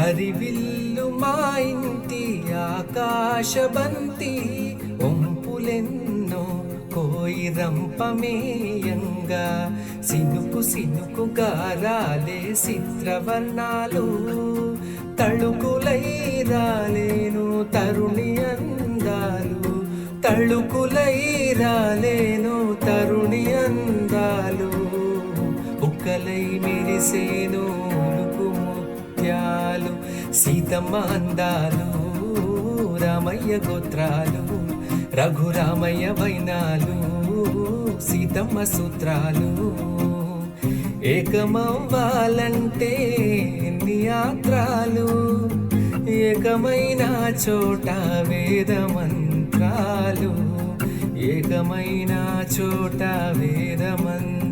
హరివిల్లు మా ఇంటి ఆకాశబంతి ఒంపులెన్నో కోయి రంపమేయంగా సినుకు సినుకు గారాలే చిత్రవర్ణాలు తళుకులై రాలేను తరుణి అందాలు. తళుకులై రాలేను తరుణి అందాలు ఉక్కలై మెరిసేను ముత్యాలు సీతమ్మ అందాలు రామయ్య గోత్రాలు రఘురామయ్య వైనాలు సీతమ్మ సూత్రాలు. ఏకమవ్వాలంటే నియాత్రాలు ఏకమైన చోట వేద మంత్రాలు. ఏకమైన చోట వేద మంత్రాలు.